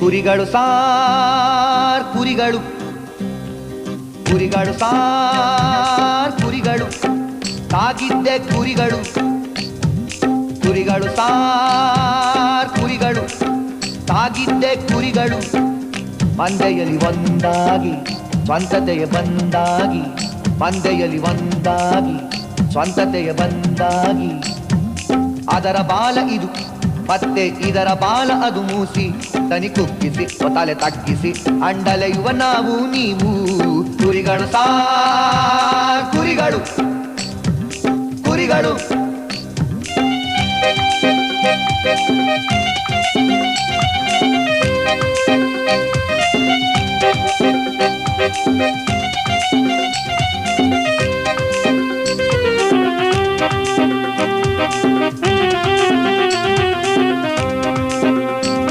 ಕುರಿಗಳು ಸಾರ್ ಕುರಿಗಳು. ಕುರಿಗಳು ಸಾರ್ ಕುರಿಗಳು. ಸಾಗಿದ್ದೆ ಕುರಿಗಳು. ಕುರಿಗಳು ಸಾರ್ ಕುರಿಗಳು. ಸಾಗಿದ್ದೆ ಕುರಿಗಳು. ಮಂದೆಯಲ್ಲಿ ಒಂದಾಗಿ, ಸ್ವಂತತೆಯ ಬಂದಾಗಿ ಮಂದೆಯಲ್ಲಿ ಒಂದಾಗಿ, ಸ್ವಂತತೆಯ ಬಂದಾಗಿ. ಅದರ ಬಾಲ ಇದು. ಮತ್ತೆ ಇದರ ಬಾಲ ಅದು ಮೂಸಿ. ತನಿ ಕುಗ್ಗಿಸಿ ತಲೆ ತಗ್ಗಿಸಿ, ಅಂಡಲೆಯುವ ನಾವು ನೀವು. ಕುರಿಗಳು ಸಾ, ಕುರಿಗಳು. ಕುರಿಗಳು.